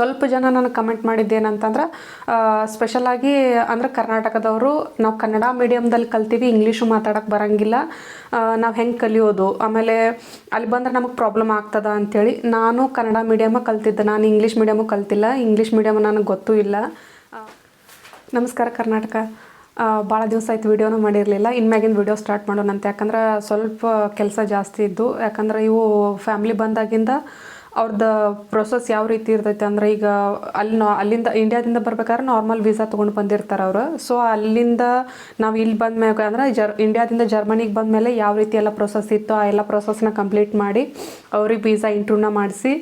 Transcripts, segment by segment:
ಸ್ವಲ್ಪ ಜನ ನನಗೆ ಕಮೆಂಟ್ ಮಾಡಿದ್ದೇನಂತಂದ್ರೆ ಸ್ಪೆಷಲಾಗಿ ಅಂದ್ರೆ ಕರ್ನಾಟಕದವರು ನಾವು ಕನ್ನಡ ಮೀಡಿಯಮ್ದಲ್ಲಿ ಕಲ್ತೀವಿ ಇಂಗ್ಲೀಷು ಮಾತಾಡೋಕ್ಕೆ ಬರಂಗಿಲ್ಲ. ನಾವು ಹೆಂಗೆ ಕಲಿಯೋದು? ಆಮೇಲೆ ಅಲ್ಲಿ ಬಂದ್ರೆ ನಮಗೆ ಪ್ರಾಬ್ಲಮ್ ಆಗ್ತದ ಅಂಥೇಳಿ ನಾನು ಕನ್ನಡ ಮೀಡಿಯಮ ಕಲ್ತಿದ್ದೆ. ನಾನು ಇಂಗ್ಲೀಷ್ ಮೀಡಿಯಮು ಕಲ್ತಿಲ್ಲ. ಇಂಗ್ಲೀಷ್ ಮೀಡಿಯಮ್ ನನಗೆ ಗೊತ್ತೂ ಇಲ್ಲ. ನಮಸ್ಕಾರ ಕರ್ನಾಟಕ. ಭಾಳ ದಿವಸ ಆಯ್ತು ವೀಡಿಯೋನ ಮಾಡಿರಲಿಲ್ಲ. ಇನ್ಮ್ಯಾಗಿನ ವೀಡಿಯೋ ಸ್ಟಾರ್ಟ್ ಮಾಡೋಣ ಅಂತ ಯಾಕಂದ್ರೆ ಸ್ವಲ್ಪ ಕೆಲಸ ಜಾಸ್ತಿ ಇದ್ದು. ಯಾಕಂದ್ರೆ ಇವು ಫ್ಯಾಮ್ಲಿ ಬಂದಾಗಿಂದ ಅವ್ರದ್ದು ಪ್ರೊಸೆಸ್ ಯಾವ ರೀತಿ ಇರ್ತೈತೆ ಅಂದ್ರೆ ಈಗ ಅಲ್ಲಿ ನಾ ಅಲ್ಲಿಂದ ಇಂಡಿಯಾದಿಂದ ಬರ್ಬೇಕಾದ್ರೆ ನಾರ್ಮಲ್ ವೀಸಾ ತೊಗೊಂಡು ಬಂದಿರ್ತಾರೆ ಅವರು. ಸೊ ಅಲ್ಲಿಂದ ನಾವು ಇಲ್ಲಿ ಬಂದ ಮ್ಯಾಗ ಅಂದ್ರೆ ಜರ್ ಇಂಡಿಯಾದಿಂದ ಜರ್ಮನಿಗೆ ಬಂದ ಮೇಲೆ ಯಾವ ರೀತಿ ಎಲ್ಲ ಪ್ರೊಸೆಸ್ ಇತ್ತು ಆ ಎಲ್ಲ ಪ್ರೊಸೆಸ್ನ ಕಂಪ್ಲೀಟ್ ಮಾಡಿ ಅವ್ರಿಗೆ ವೀಸಾ ಇಂಟ್ರೂವ್ನ ಮಾಡಿಸಿ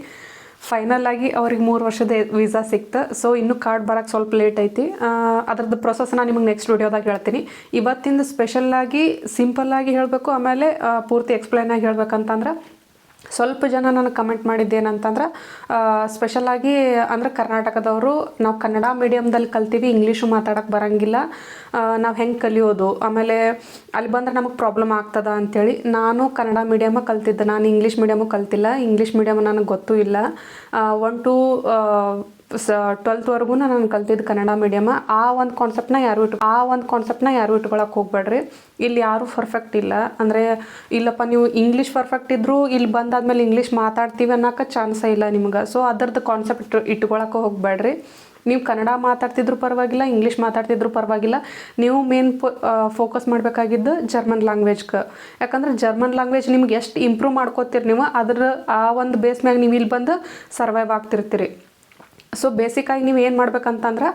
ಫೈನಲ್ ಆಗಿ ಅವ್ರಿಗೆ ಮೂರು ವರ್ಷದ ವೀಸಾ ಸಿಕ್ತು. ಸೊ ಇನ್ನೂ ಕಾರ್ಡ್ ಬರೋಕ್ಕೆ ಸ್ವಲ್ಪ ಲೇಟ್ ಐತಿ. ಅದರದ್ದು ಪ್ರೊಸೆಸ್ ನಿಮಗೆ ನೆಕ್ಸ್ಟ್ ವೀಡಿಯೋದಾಗ ಹೇಳ್ತೀನಿ. ಇವತ್ತಿಂದ ಸ್ಪೆಷಲ್ಲಾಗಿ ಸಿಂಪಲ್ಲಾಗಿ ಹೇಳಬೇಕು, ಆಮೇಲೆ ಪೂರ್ತಿ ಎಕ್ಸ್ಪ್ಲೈನ್ ಆಗಿ ಹೇಳ್ಬೇಕಂತಂದ್ರೆ ಸ್ವಲ್ಪ ಜನ ನನಗೆ ಕಮೆಂಟ್ ಮಾಡಿದ್ದೇನಂತಂದ್ರೆ ಸ್ಪೆಷಲಾಗಿ ಅಂದ್ರೆ ಕರ್ನಾಟಕದವರು ನಾವು ಕನ್ನಡ ಮೀಡಿಯಮ್ದಲ್ಲಿ ಕಲ್ತೀವಿ ಇಂಗ್ಲೀಷು ಮಾತಾಡೋಕ್ಕೆ ಬರಂಗಿಲ್ಲ. ನಾವು ಹೆಂಗೆ ಕಲಿಯೋದು? ಆಮೇಲೆ ಅಲ್ಲಿ ಬಂದ್ರೆ ನಮಗೆ ಪ್ರಾಬ್ಲಮ್ ಆಗ್ತದ ಅಂಥೇಳಿ ನಾನು ಕನ್ನಡ ಮೀಡಿಯಮ ಕಲ್ತಿದ್ದೆ. ನಾನು ಇಂಗ್ಲೀಷ್ ಮೀಡಿಯಮು ಕಲ್ತಿಲ್ಲ. ಇಂಗ್ಲೀಷ್ ಮೀಡಿಯಮ್ ನನಗೆ ಗೊತ್ತೂ ಇಲ್ಲ. ಒನ್ ಟು ಸ ಟ್ವೆಲ್ತ್ವರೆಗೂ ನಾನು ಕಲ್ತಿದ್ದು ಕನ್ನಡ ಮೀಡಿಯಮ ಆ. ಒಂದು ಕಾನ್ಸೆಪ್ಟ್ನ ಯಾರು ಇಟ್ಟು ಆ ಒಂದು ಕಾನ್ಸೆಪ್ಟ್ನ ಯಾರು ಇಟ್ಕೊಳಕ್ಕೆ ಹೋಗ್ಬೇಡ್ರಿ ಇಲ್ಲಿ ಯಾರು ಪರ್ಫೆಕ್ಟ್ ಇಲ್ಲ. ಅಂದರೆ, ಇಲ್ಲಪ್ಪ ನೀವು ಇಂಗ್ಲೀಷ್ ಪರ್ಫೆಕ್ಟ್ ಇದ್ದರೂ ಇಲ್ಲಿ ಬಂದಾದ್ಮೇಲೆ ಇಂಗ್ಲೀಷ್ ಮಾತಾಡ್ತೀವಿ ಅನ್ನೋಕೆ ಚಾನ್ಸೇ ಇಲ್ಲ ನಿಮ್ಗೆ. ಸೊ ಅದರದ್ದು ಕಾನ್ಸೆಪ್ಟ್ ಇಟ್ಟು ಇಟ್ಕೊಳಕ್ಕೆ ಹೋಗ್ಬೇಡ್ರಿ ನೀವು ಕನ್ನಡ ಮಾತಾಡ್ತಿದ್ರು ಪರವಾಗಿಲ್ಲ ಇಂಗ್ಲೀಷ್ ಮಾತಾಡ್ತಿದ್ರು ಪರವಾಗಿಲ್ಲ. ನೀವು ಮೇನ್ ಫೋಕಸ್ ಮಾಡಬೇಕಾಗಿದ್ದು ಜರ್ಮನ್ ಲ್ಯಾಂಗ್ವೇಜ್ಗೆ ಯಾಕಂದ್ರೆ ಜರ್ಮನ್ ಲ್ಯಾಂಗ್ವೇಜ್ ನಿಮ್ಗೆ ಎಷ್ಟು ಇಂಪ್ರೂವ್ ಮಾಡ್ಕೋತೀರಿ ನೀವು, ಅದರ ಆ ಒಂದು ಬೇಸ್ ಮ್ಯಾಗ ನೀವು ಇಲ್ಲಿ ಬಂದು ಸರ್ವೈವ್ ಆಗ್ತಿರ್ತೀರಿ. ಸೊ ಬೇಸಿಕ್ಕಾಗಿ ನೀವು ಏನು ಮಾಡ್ಬೇಕಂತಂದ್ರೆ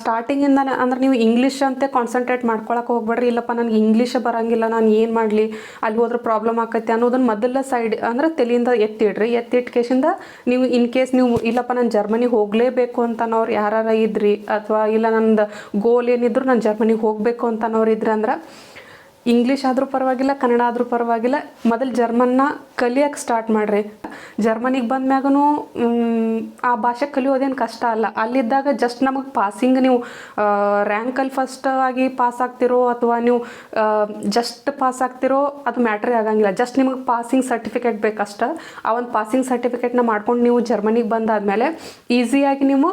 ಸ್ಟಾರ್ಟಿಂಗಿಂದ ಅಂದ್ರೆ ನೀವು ಇಂಗ್ಲೀಷ್ ಅಂತೆ ಕಾನ್ಸಂಟ್ರೇಟ್ ಮಾಡ್ಕೊಳಕ್ಕೆ ಹೋಗ್ಬೇಡ್ರಿ. ಇಲ್ಲಪ್ಪ, ನನಗೆ ಇಂಗ್ಲೀಷೇ ಬರೋಂಗಿಲ್ಲ, ನಾನು ಏನು ಮಾಡಲಿ, ಅಲ್ಲಿ ಹೋದ್ರೆ ಪ್ರಾಬ್ಲಮ್ ಆಕೈತೆ ಅನ್ನೋದನ್ನ ಮೊದಲ ಸೈಡ್ ಅಂದ್ರೆ ತಲೆಯಿಂದ ಎತ್ತಿಡ್ರಿ. ಎತ್ತಿಟ್ಕೇಶಿಂದ ನೀವು ಇನ್ ಕೇಸ್ ನೀವು, ಇಲ್ಲಪ್ಪ, ನಾನು ಜರ್ಮನಿ ಹೋಗಲೇಬೇಕು ಅಂತ ಅನ್ನೋರು ಯಾರು ಇದ್ರಿ, ಅಥವಾ ಇಲ್ಲ ನಂದು ಗೋಲ್ ಏನಿದ್ರು ನಾನು ಜರ್ಮನಿಗೆ ಹೋಗಬೇಕು ಅಂತ ಅನ್ನೋರು ಇದ್ರಿ ಅಂದ್ರೆ ಇಂಗ್ಲೀಷ್ ಆದರೂ ಪರವಾಗಿಲ್ಲ, ಕನ್ನಡ ಆದರೂ ಪರವಾಗಿಲ್ಲ. ಮೊದಲು ಜರ್ಮನ್ನ ಕಲಿಯೋಕ್ಕೆ ಸ್ಟಾರ್ಟ್ ಮಾಡಿರಿ. ಜರ್ಮನಿಗೆ ಬಂದ್ಮ್ಯಾಗೂ ಆ ಭಾಷೆ ಕಲಿಯೋದೇನು ಕಷ್ಟ ಅಲ್ಲ. ಅಲ್ಲಿದ್ದಾಗ ಜಸ್ಟ್ ನಮಗೆ ಪಾಸಿಂಗ್ ನೀವು ರ್ಯಾಂಕಲ್ಲಿ ಫಸ್ಟ್ ಆಗಿ ಪಾಸ್ ಆಗ್ತಿರೋ ಅಥವಾ ನೀವು ಜಸ್ಟ್ ಪಾಸ್ ಆಗ್ತಿರೋ ಅದು ಮ್ಯಾಟ್ರೇ ಆಗಂಗಿಲ್ಲ. ಜಸ್ಟ್ ನಿಮಗೆ ಪಾಸಿಂಗ್ ಸರ್ಟಿಫಿಕೇಟ್ ಬೇಕಷ್ಟ ಆ ಒಂದು ಪಾಸಿಂಗ್ ಸರ್ಟಿಫಿಕೇಟ್ನ ಮಾಡ್ಕೊಂಡು ನೀವು ಜರ್ಮನಿಗೆ ಬಂದಾದಮೇಲೆ ಈಸಿಯಾಗಿ ನೀವು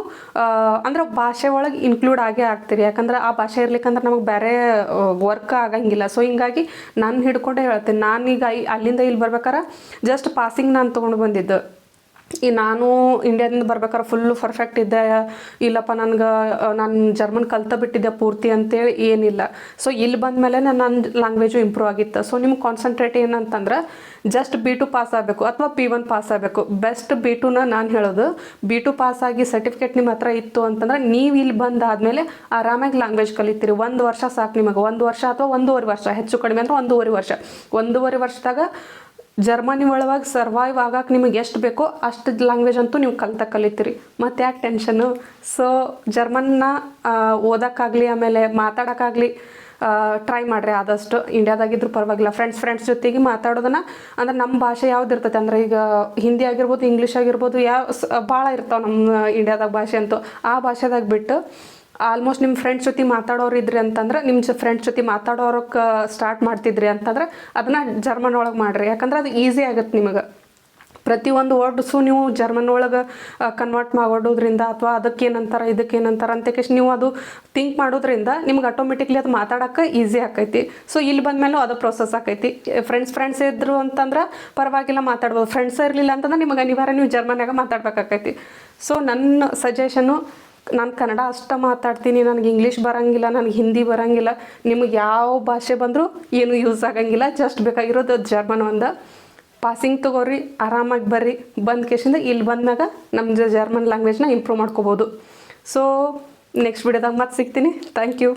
ಅಂದ್ರೆ ಭಾಷೆ ಒಳಗೆ ಇನ್ಕ್ಲೂಡ್ ಆಗೇ ಆಗ್ತೀರಿ. ಯಾಕಂದ್ರೆ ಆ ಭಾಷೆ ಇರ್ಲಿಕ್ಕಂದ್ರೆ ನಮಗೆ ಬೇರೆ ವರ್ಕ್ ಆಗಂಗಿಲ್ಲ. ಸೊ ಹಿಂಗಾಗಿ ನಾನು ಹಿಡ್ಕೊಂಡೇ ಹೇಳ್ತೇನೆ. ನಾನೀಗ ಅಲ್ಲಿಂದ ಇಲ್ಲಿ ಬರ್ಬೇಕಾರೆ ಜಸ್ಟ್ ಪಾಸಿಂಗ್ ನಾನು ತೊಗೊಂಡು ಬಂದಿದ್ದು. ಈ ನಾನು ಇಂಡಿಯಾದಿಂದ ಬರ್ಬೇಕಾದ್ರೆ ಫುಲ್ಲು ಪರ್ಫೆಕ್ಟ್ ಇದ್ದೆ. ಇಲ್ಲಪ್ಪ, ನನ್ಗೆ ನಾನು ಜರ್ಮನ್ ಕಲ್ತ ಬಿಟ್ಟಿದ್ದೆ ಪೂರ್ತಿ ಅಂತೇಳಿ ಏನಿಲ್ಲ. ಸೊ ಇಲ್ಲಿ ಬಂದಮೇಲೆ ನನ್ನ ಲ್ಯಾಂಗ್ವೇಜು ಇಂಪ್ರೂವ್ ಆಗಿತ್ತು. ಸೊ ನಿಮ್ಗೆ ಕಾನ್ಸಂಟ್ರೇಟ್ ಏನಂತಂದ್ರೆ ಜಸ್ಟ್ ಬಿ ಟು ಪಾಸ್ ಆಗಬೇಕು. ಅಥವಾ ಪಿ ಒನ್ ಪಾಸ್ ಆಗಬೇಕು. ಬೆಸ್ಟ್ ಬಿ ಟುನ ನಾನು ಹೇಳೋದು ಬಿ ಟು ಪಾಸ್ ಆಗಿ ಸರ್ಟಿಫಿಕೇಟ್ ನಿಮ್ಮ ಹತ್ರ ಇತ್ತು ಅಂತಂದ್ರೆ ನೀವು ಇಲ್ಲಿ ಬಂದಾದಮೇಲೆ ಆರಾಮಾಗಿ ಲ್ಯಾಂಗ್ವೇಜ್ ಕಲಿತೀರಿ. ಒಂದು ವರ್ಷ ಸಾಕು ನಿಮಗೆ. ಒಂದು ವರ್ಷ ಅಥವಾ ಒಂದೂವರೆ ವರ್ಷ. ಹೆಚ್ಚು ಕಡಿಮೆ ಅಂದ್ರೆ ಒಂದೂವರೆ ವರ್ಷ. ಒಂದೂವರೆ ವರ್ಷದಾಗ ಜರ್ಮನಿ ಒಳಗೆ ಸರ್ವೈವ್ ಆಗಕ್ಕೆ ನಿಮಗೆ ಎಷ್ಟು ಬೇಕೋ ಅಷ್ಟು ಲ್ಯಾಂಗ್ವೇಜ್ ಅಂತೂ ನೀವು ಕಲಿತ ಕಲಿತೀರಿ. ಮತ್ತು ಯಾಕೆ ಟೆನ್ಷನ್ನು ಸೊ ಜರ್ಮನ್ನ ಓದೋಕ್ಕಾಗಲಿ, ಆಮೇಲೆ ಮಾತಾಡೋಕ್ಕಾಗಲಿ ಟ್ರೈ ಮಾಡಿರಿ ಆದಷ್ಟು. ಇಂಡಿಯಾದಾಗಿದ್ರು ಪರವಾಗಿಲ್ಲ. ಫ್ರೆಂಡ್ಸ್ ಫ್ರೆಂಡ್ಸ್ ಜೊತೆಗೆ ಮಾತಾಡೋದನ್ನ, ಅಂದ್ರೆ ನಮ್ಮ ಭಾಷೆ ಯಾವ್ದು ಇರ್ತೈತೆ? ಅಂದ್ರೆ ಈಗ ಹಿಂದಿ ಆಗಿರ್ಬೋದು ಇಂಗ್ಲೀಷ್ ಆಗಿರ್ಬೋದು, ಯಾವ ಭಾಳ ಇರ್ತಾವೆ ನಮ್ಮ ಇಂಡಿಯಾದಾಗ ಭಾಷೆ ಅಂತೂ. ಆ ಭಾಷೆದಾಗ ಬಿಟ್ಟು ಆಲ್ಮೋಸ್ಟ್ ನಿಮ್ಮ ಫ್ರೆಂಡ್ಸ್ ಜೊತೆ ಮಾತಾಡೋರು ಇದ್ರಿ ಅಂತಂದ್ರೆ ನಿಮ್ಮ ಫ್ರೆಂಡ್ಸ್ ಜೊತೆ ಮಾತಾಡೋರಕ್ಕೆ ಸ್ಟಾರ್ಟ್ ಮಾಡ್ತಿದ್ರಿ ಅಂತಂದ್ರೆ ಅದನ್ನ ಜರ್ಮನ್ ಒಳಗೆ ಮಾಡಿರಿ. ಯಾಕಂದ್ರೆ ಅದು ಈಸಿ ಆಗುತ್ತೆ ನಿಮಗೆ. ಪ್ರತಿಯೊಂದು ವರ್ಡ್ಸು ನೀವು ಜರ್ಮನ್ ಒಳಗೆ ಕನ್ವರ್ಟ್ ಮಾಡೋದ್ರಿಂದ ಅಥವಾ ಅದಕ್ಕೆ ಏನಂತಾರೆ ಇದಕ್ಕೆ ಏನಂತಾರೆ ಅಂತ ಕೇಶ್ ನೀವು ಅದು ಥಿಂಕ್ ಮಾಡೋದ್ರಿಂದ ನಿಮ್ಗೆ ಆಟೋಮೆಟಿಕ್ಲಿ ಅದು ಮಾತಾಡೋಕ್ಕೆ ಈಸಿ ಆಕೈತಿ. ಸೊ ಇಲ್ಲಿ ಬಂದಮೇಲೂ ಅದು ಪ್ರೊಸೆಸ್ ಆಕೈತಿ. ಫ್ರೆಂಡ್ಸ್ ಫ್ರೆಂಡ್ಸ್ ಇದ್ರು ಅಂತಂದ್ರೆ ಪರವಾಗಿಲ್ಲ ಮಾತಾಡ್ಬೋದು. ಫ್ರೆಂಡ್ಸ್ ಇರಲಿಲ್ಲ ಅಂತಂದ್ರೆ ನಿಮಗೆ ಅನಿವಾರ್ಯ ನೀವು ಜರ್ಮನ್ಯಾಗ ಮಾತಾಡ್ಬೇಕಾಕೈತಿ. ಸೊ ನನ್ನ ಸಜೆಷನು ನಾನು ಕನ್ನಡ ಅಷ್ಟ ಮಾತಾಡ್ತೀನಿ, ನನಗೆ ಇಂಗ್ಲೀಷ್ ಬರಂಗಿಲ್ಲ, ನನಗೆ ಹಿಂದಿ ಬರಂಗಿಲ್ಲ, ನಿಮಗೆ ಯಾವ ಭಾಷೆ ಬಂದರೂ ಏನು ಯೂಸ್ ಆಗಂಗಿಲ್ಲ ಜಸ್ಟ್ ಬೇಕಾಗಿರೋದು ಜರ್ಮನ್ ಒಂದು. ಪಾಸಿಂಗ್ ತಗೋರಿ, ಆರಾಮಾಗಿ ಬರ್ರಿ, ಬಂದ ಕೇಶಿಂದ ಇಲ್ಲಿ ಬಂದಾಗ ನಮ್ಮ ಜರ್ಮನ್ ಲ್ಯಾಂಗ್ವೇಜ್ನ ಇಂಪ್ರೂವ್ ಮಾಡ್ಕೋಬೋದು. ಸೊ ನೆಕ್ಸ್ಟ್ ವಿಡಿಯೋದಾಗ ಮತ್ತೆ ಸಿಗ್ತೀನಿ. Thank you